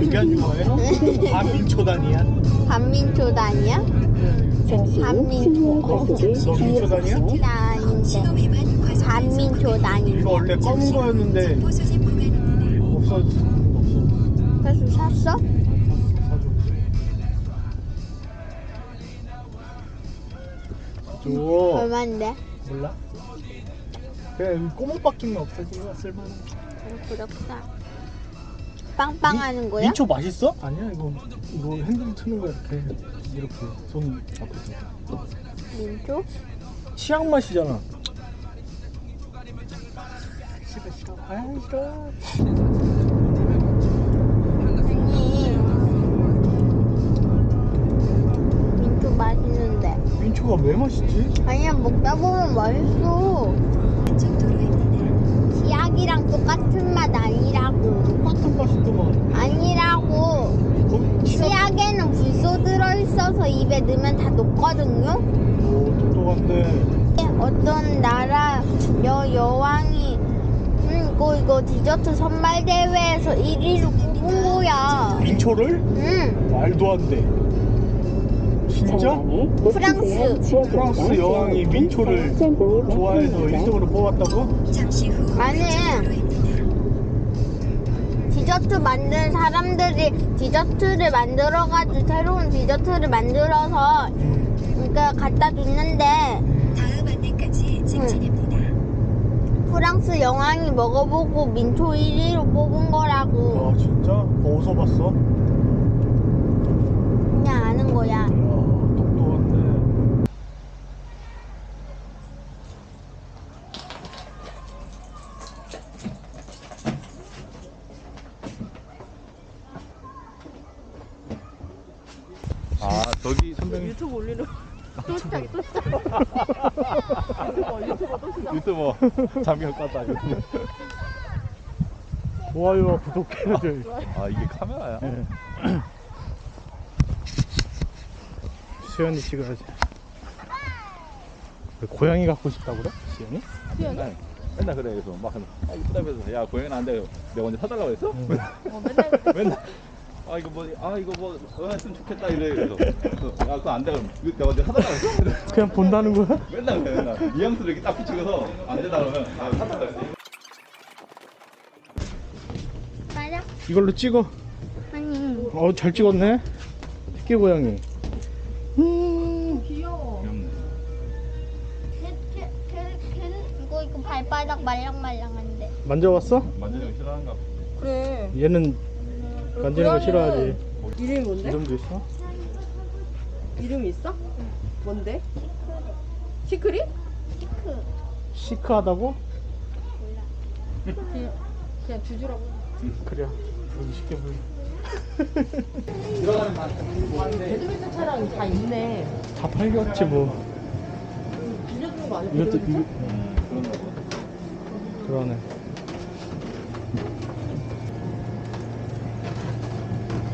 인간 좋아해? 반민초단이야? 반민초단이야? 잠시 후너 민초단이야? 나 아닌데. 반민초단인데. 이거 원래 검은 거였는데 없어졌어 없어 그래서 샀어? 줘 얼마인데? 몰라? 그냥 꼬목바퀴만 없어지면 쓸만해 어, 부럽다. 빵빵하는 거야? 민초 맛있어? 아니야 이거 이거 핸들 트는 거 이렇게 이렇게 손 앞에서 민초? 치약 맛이잖아 집에 싫어 아 싫어 아니. 민초 맛있는데. 민초가 왜 맛있지? 아니야, 먹다 보면 맛있어. 치약이랑 똑같은 맛 아니라고. 아니라고. 거기 치약 치약에는 불소 들어있어서 입에 넣으면 다 녹거든요? 오 똑똑한데 어떤 나라 여 여왕이 응 이거 이거 디저트 선발 대회에서 1위로 뽑은 거야. 민초를? 응 말도 안 돼 진짜? 프랑스. 프랑스 여왕이 민초를 좋아해서 1등으로 뽑았다고? 아니 디저트 만든 사람들이 디저트를 만들어가지고 새로운 디저트를 만들어서 음. 그러니까 갖다 줬는데 다음 안내까지 직진입니다. 프랑스 여왕이 먹어보고 민초 1위로 뽑은 거라고 아 진짜? 어디서 봤어? 그냥 아는 거야. 이야 똑똑한데 아 저기 선배님 유튜브 올리는 또 시작이 또 시작. 유튜버 유튜버 또 시작. 유튜버 잠깐 껐다 좋아요와 구독해줘 아 이게 카메라야? 네. 수현이 찍어야지 왜 고양이 갖고 싶다고 그래? 수현이? 맨날, 맨날 그래 그래서 막 아, 이쁘다 그래서 야 고양이는 안 돼. 내가 언제 사달라고 그랬어? 어, 맨날 맨날 아 이거 뭐 아 이거 뭐 어, 했으면 좋겠다 이래 그래서 야 그거 안 돼. 그럼 이거 내가 언제 사달라고 그랬어? 그냥 본다는 거야? 맨날 그래 맨날 뉘앙스를 이렇게 딱 붙이고서 안 되다 그러면 아 사달라고 그랬어. 맞아? 이걸로 찍어 아니 어 잘 찍었네 새끼 고양이 귀여워. 귀엽네. 걔, 걔, 걔, 걔는 이거 이거 발바닥 말랑말랑한데 만져봤어? 만지는 거 싫어하는가 봐. 그래. 얘는 만지는 거 싫어하지 이름이 뭔데? 이름도 있어? 이름이 있어? 뭔데? 시크릿? 시크 시크하다고? 그냥 그냥 주주라고. 그래 보기 쉽게 보여 배드민턴 차량이 다 있네. 다 팔겼지 뭐 빌려주는 거 아니야? 이것도? 이 음. 그러네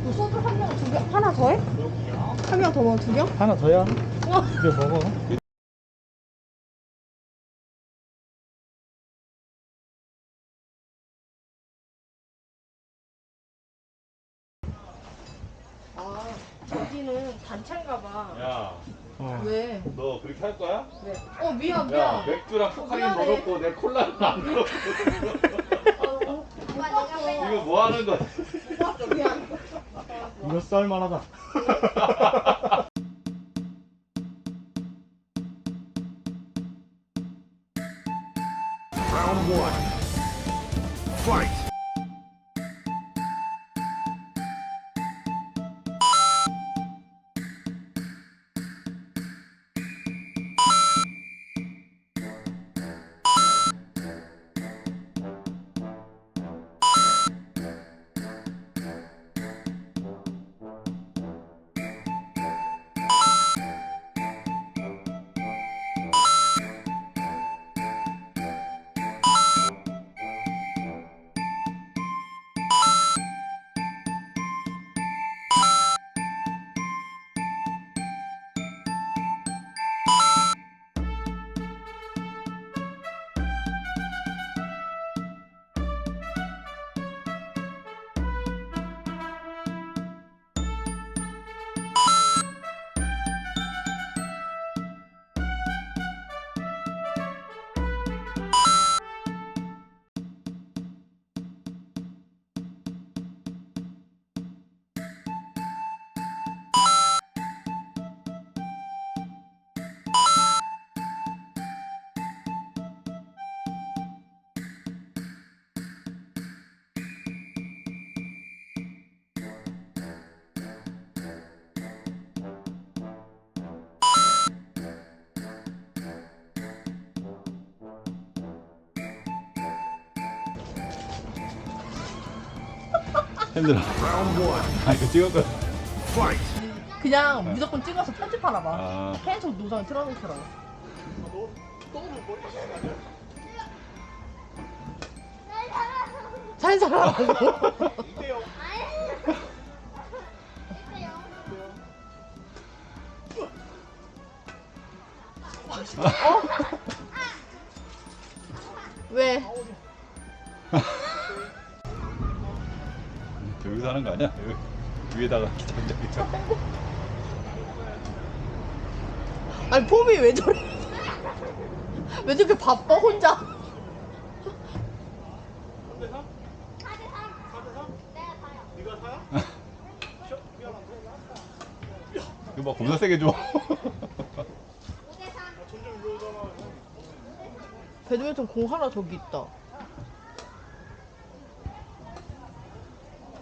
너 소주 한 명 두 개, 하나 더 해? 한 명 더 먹어 두 명? 하나 더야? 두개 먹어 아 저기는 단체인가 봐. 야, 어. 왜? 너 그렇게 할 거야? 왜? 어 미안 야, 미안. 맥주랑 포카린 미안해. 먹었고 내 콜라는 안 먹었고 어, 오빠 내가 빼 이거 뭐 하는 거야? 라면 썰만하다 Round one. Fight! 힘들어. 아 이거 찍었거. 그냥 무조건 찍어서 편집하나 봐. 아. 계속 노상 틀어놓더라. 잘 살아 아니 폼이 왜 저래? 왜 저렇게 바빠 혼자? 이거 막 겁나 세게 줘. 배드민턴 공 하나 저기 있다.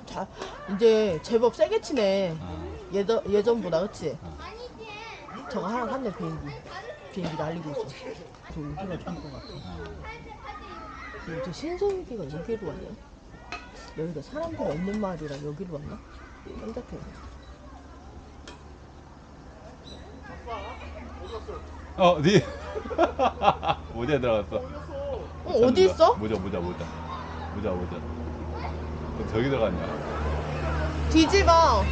자, 이제 제법 세게 치네. 예전 예전보다 그치? 저거 하나 샀네 비행기. 비행기 날리고 있어. 저 여기가 좋은 것 같아. 근데 저 신서유기가 여기로 왔냐? 여기가 사람들 없는 마을이라 여기로 왔나? 깜짝해. 어, 니 모자에 들어갔어. 어, 어디 있어? 모자, 모자, 모자, 모자, 모자. 어, 저기 들어갔냐? 뒤집어.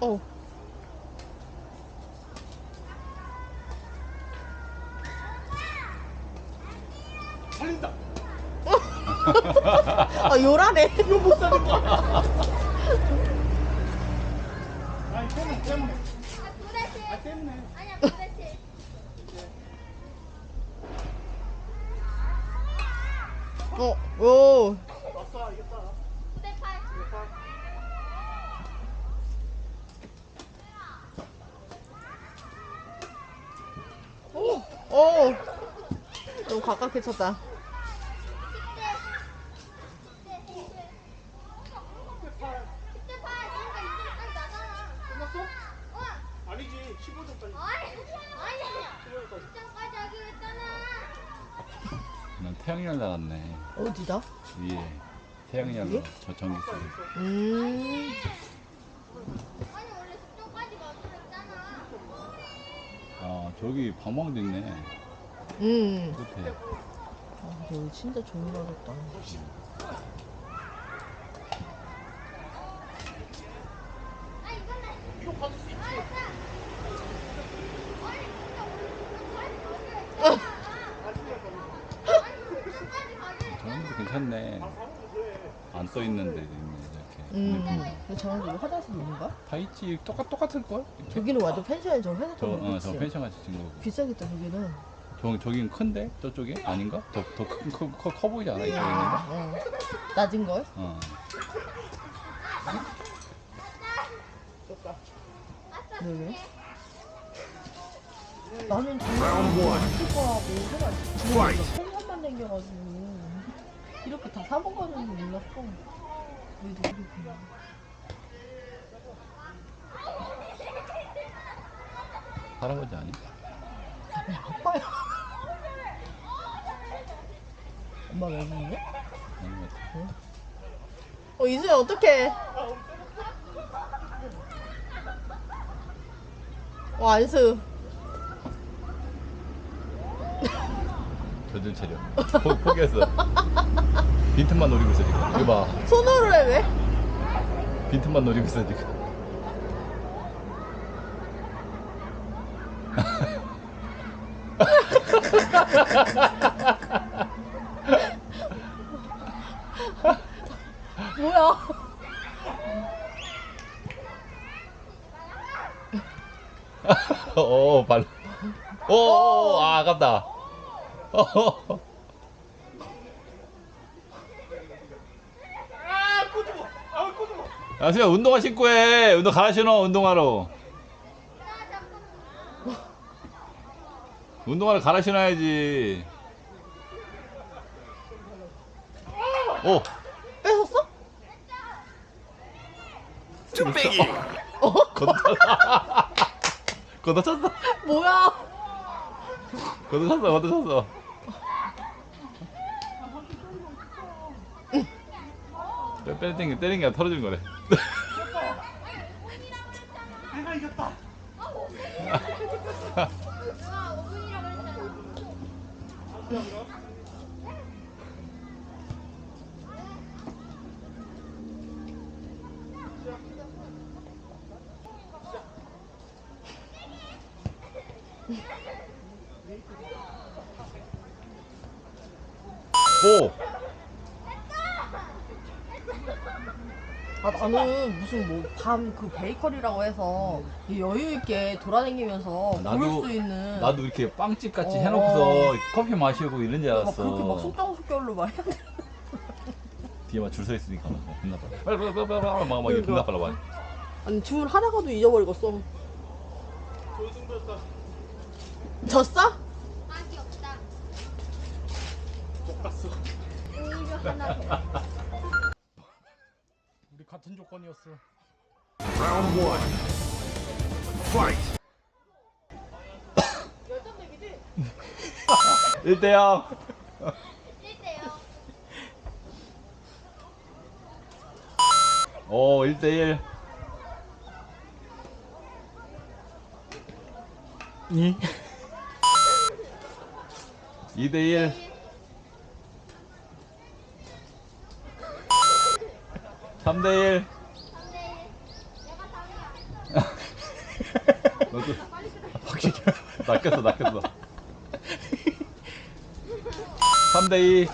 어. 살린다. 아 요란해. 이거 못 사는 거야. 아니 때문에 때문에. 아 때문에. 어, 오. 왔어 이겼다. 오. 오. 너무 가깝게 쳤다. 끝났어? 아니지 15점까지. 난 태양열 나갔네. 어디다? 위에 태양열로? 저 전기 쓰고. 음. 아 저기 방망도 있네. 음. 끝에. 아, 여기 진짜 좋은 거 같다. 저런데도 괜찮네. 안 써 있는 데도 있네 이렇게. 음. 근데 장한도 여기 화장실 있는가? 다 있지. 똑같 똑같을 걸? 저기는 완전 펜션에 저 회사 저, 쪽 어, 저 펜션 같이 진 거고. 비싸겠다 저기는. 저, 저긴 큰데? 저쪽이? 아닌가? 더, 더 큰, 커, 커, 커 보이지 않아? 있는 거? 어. 낮은 걸? 어. 네, 왜? 나는 정말 있을 거라고 생각 생각만 생겨가지고 이렇게 다 사먹어는 줄 몰랐어. 왜 이렇구나. 할아버지 아니야? 아빠야. 엄마 왜 그러냐? 아닌 것 같아. 어 이수야 어떡해? 어 안수. 저질 체력. 포, 포기했어. 빈틈만 노리고 있어, 지금. 이거 봐. 손으로 해 왜? 빈틈만 노리고 있어, 지금. 뭐야? 어, 발. 오, 오, 아, 아깝다. 어, 아 꼬집어. 아 꼬집어. 야, 수야, 운동화 신고 해. 운동 갈아 신어, 운동화로. 운동화를 갈아 신어야지. 오. 뺏었어? 쭈빼기. 어? 걷어. 걷어 찼어. 뭐야? 걷어 찼어. 때리는 때리는 게 털어진 거래. 내가 이겼다. 오. 아 나는 무슨 뭐 밤 그 베이커리라고 해서 여유 있게 돌아다니면서 나도- 볼수 있는 나도 이렇게 빵집 같이 어. 해놓고서 커피 마시고 이런 줄 막 알았어. 그렇게 막 속장속결로 막 해야 돼. 뒤에 막 줄 서 있으니까 막 겁나 빨라. 빨리 빨리 빨리 빨리 빨리 막막 이게 겁나 빨라 막. 아니 주문 하다가도 잊어버리겠어. 졌어? 아기 없다. 똑같어. 오히려 하나 더. 같은 조건이었어. 1대 0. 1대요. 오 1대 1. 이 2대 1. 3대 1. 3대1. 내가 당이야. 너도 확실히. 낚였어 낚였어. 3대 2.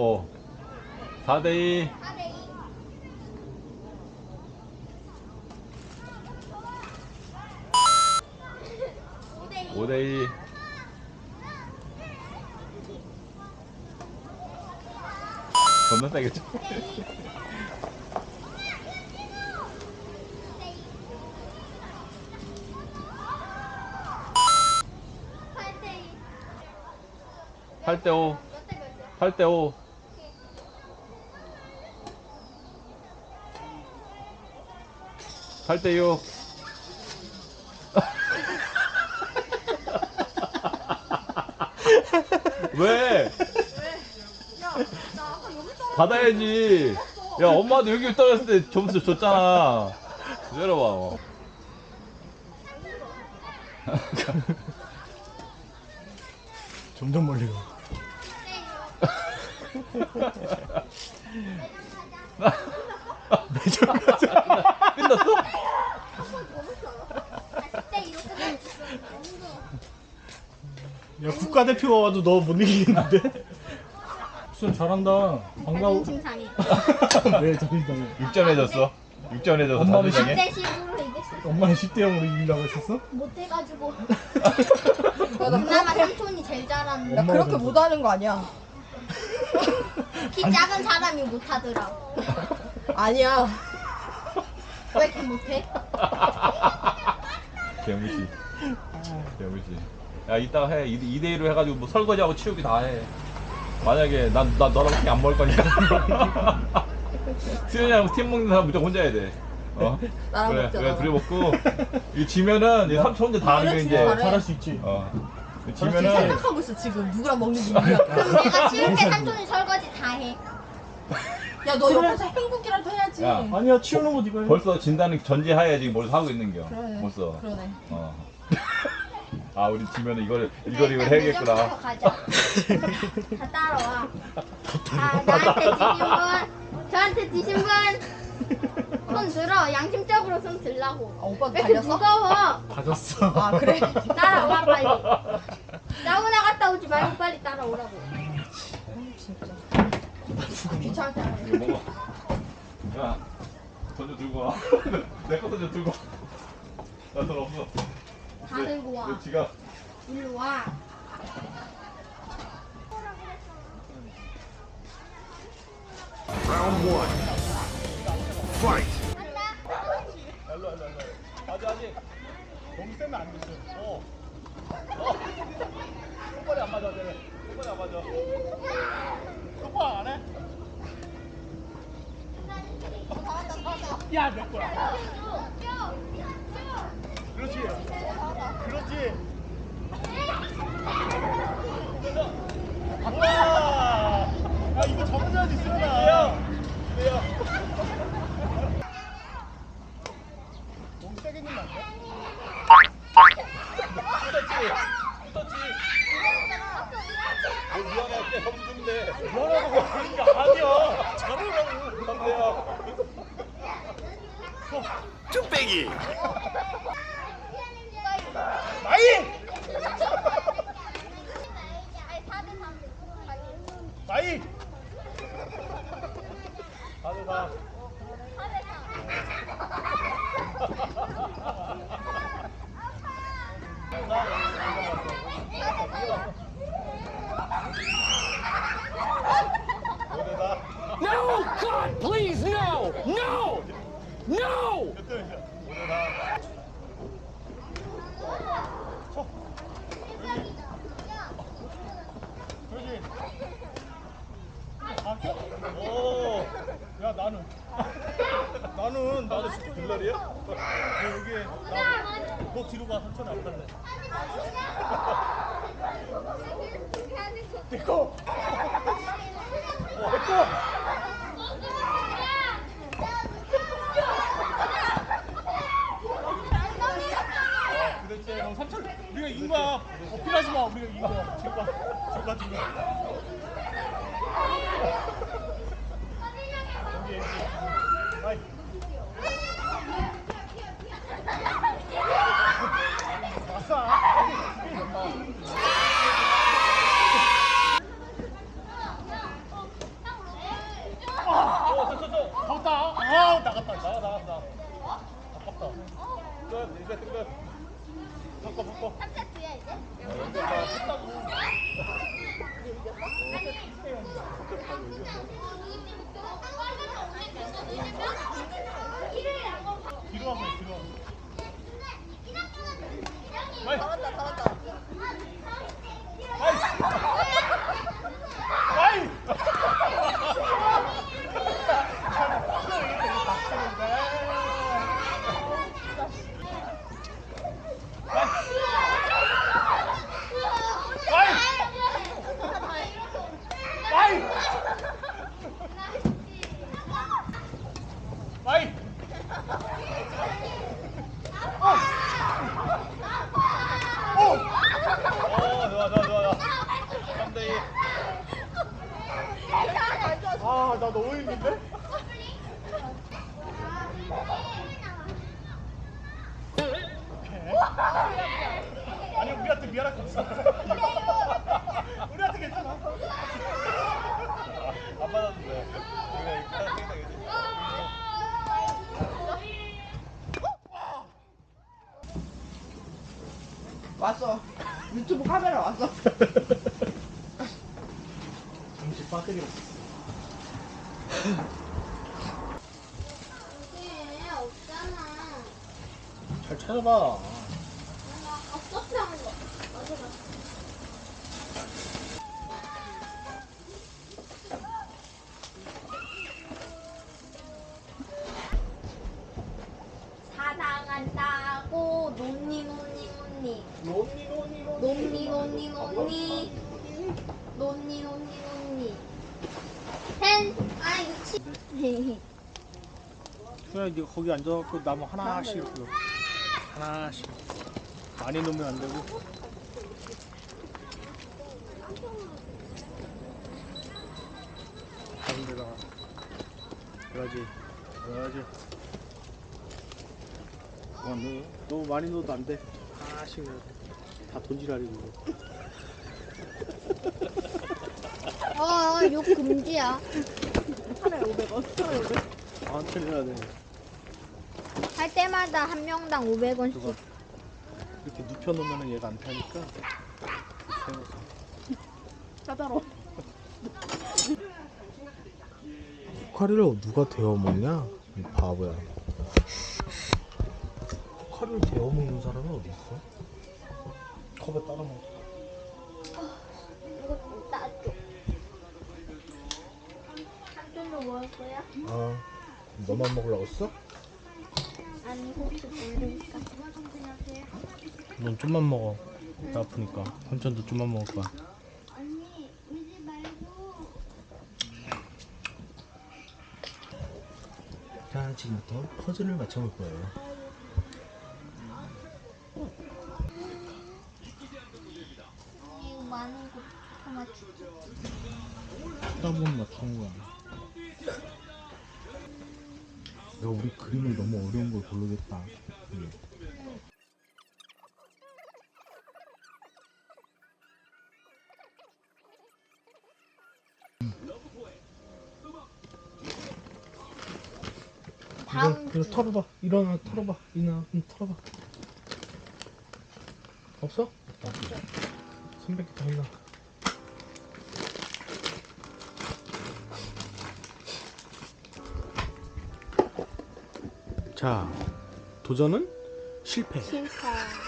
오. 4대 2. 4대2. 5대2. 5대 2. 건너 따겠죠? 팔대2 8대 5. 몇대 몇이야? 8대 5. 팔대 6. 왜? 받아야지. 야, 엄마도 여기 떨어졌을 때 점수 줬잖아. 내려봐. 점점 멀리 가. 끝났어? 10대2로 끝날 수 있어. 야 국가대표가 와도 너 못 이기겠는데? 수현 잘한다. 반가워. 자존심 상해. 왜 자존심상해? 6점 해줬어. 6점 해줘서 엄마는 자존심에. 10대 10으로 이겼어. 엄마는 10대 0으로 이긴다고 했었어? 못해가지고. 야, 나 그나마 삼촌이 제일 잘하는데. 나 엄마가 그렇게 졌어. 못하는 거 아니야. 키 작은 사람이 못하더라. 아니야. 왜 이렇게 못해? 개무시. 개무시. 야, 이따 해. 2대 1로 해가지고 뭐 설거지하고 치우기 다 해. 만약에 난, 난 너랑 팀안 먹을 거니까. 수현이랑 팀 먹는 사람 무조건 혼자 해야 돼. 어? 나랑 그래, 먹자, 그래, 나랑. 둘이 먹고. 이 지면은 이 삼촌 혼자 다 하는 게 그래, 이제. 잘해. 잘할 수 있지. 어. 지면은. 생각하고 있어 지금 누구랑 먹는지 내가 치울 때 삼촌이 설거지 다 해. 야너 옆에서 행복이라도 해야지. 야. 아니야 치우는 거 네가 해. 벌써 진다는 전제하에 지금 뭘 하고 있는 겨. 그러네. 벌써. 그러네. 어. 아, 우리 지면은 이걸, 이걸, 이걸 일단 해야겠구나. 다 따라와. 아, 나한테 지신 분, 저한테 지신 분, 손 들어. 양심적으로 손 들라고. 아 오빠도 왜 이렇게 달렸어? 무거워? 가졌어. 아 그래. 따라와 빨리. 사우나 갔다 오지 말고 빨리 따라오라고. 진짜. 귀찮잖아. 이거 먹어. 야, 던져 들고 와. 내 거 던져 들고 와. 나돈 없어. 다 들고 와. 내 지갑. 일로 와. 아직, 아직. 너무 세면 안 되죠. 어. 어. 손발이 안 맞아, 쟤네. 손발이 안 맞아. 똑바로 안 해? 야, 내 거야. 그렇지. 그렇지. 아빠! 야, 이거 접어야지, 수연아. 왜요? 너무 세게 넣으면 안 돼? 붙었지? 붙었지? 어, 미안해. 그냥 점수 주면 돼. 뭐라고 그러니까 아니야. 잘하라고. 선배야. 뚝배기 마이! 마이! 다들 다. No God please no no no 그렇지. 바뀌어? 오. 야, 나는. 나는, 나는 스킬 들러리야? 여기, 나, 너 뒤로 가. 천천히 안 탈래. 내꺼! 내꺼! 그랬지. 형 삼촌, 우리가 이긴 거야. 어필하지 마. 우리가 이긴 거야. 뒤로 가. 뒤로 가, 뒤로 가. 여기, 여기. 아이. 어, 저, 저, 저. 나갔다. 아, 나갔다. 나가, 나갔다. 아깝다. 끝, 이제 끝. 바꿔, 바꿔. 뒤로 와, 그래, 뒤로 와. 마이. 마이. 마이. 마이. 마이. 오. 어, 좋아, 좋아, 좋아. 3대2. 아, 나 너무 힘든데? 오케이. 아니, 우리한테 미안할 거 없어. 우리한테 괜찮아. 안 받았는데. 그래, 일단 생각이지. 왔어. 유튜브 카메라 왔어. 잠시. 없잖아. 잘 찾아봐. 그냥 네가 거기 앉아갖고 나무 하나씩 이렇게 넣어. 하나씩. 많이 넣으면 안 되고. 다른 데다가. 그러지. 그러지. 그만 넣어. 너무 많이 넣어도 안 돼. 하나씩 넣어야 돼. 다 돈지랄이고. 어욕 금지야 하나에 500원. 하나에 500원. 천천히 해야 돼. 할 때마다 한 명당 500원씩 그거 이렇게 눕혀놓으면 얘가 안 타니까. 세워서. 짜자로. 포카리를 누가 데워 먹냐? 이 바보야. 칼을 베어 먹는 사람이 어디 있어? 컵에 따라 먹어. 이거 좀 따줘. 삼촌도 먹을 거야? 아, 너만 먹으려고 했어? 아니 혹시 모르니까. 넌 좀만 먹어. 배 아프니까. 삼촌도 좀만 먹을 거야. 언니 울지 말고. 자, 지금부터 퍼즐을 맞춰볼 거예요. 이거 많은 거다 맞추지. 하다 보면 맞추는 거야. 너 우리 그림을 너무 어려운 걸 고르겠다. 응. 다음 이거, 이거 털어봐. 일어나 털어봐. 이나 응, 털어봐. 없어? 없어. 300개 더 있나? 자, 도전은 실패. 실패.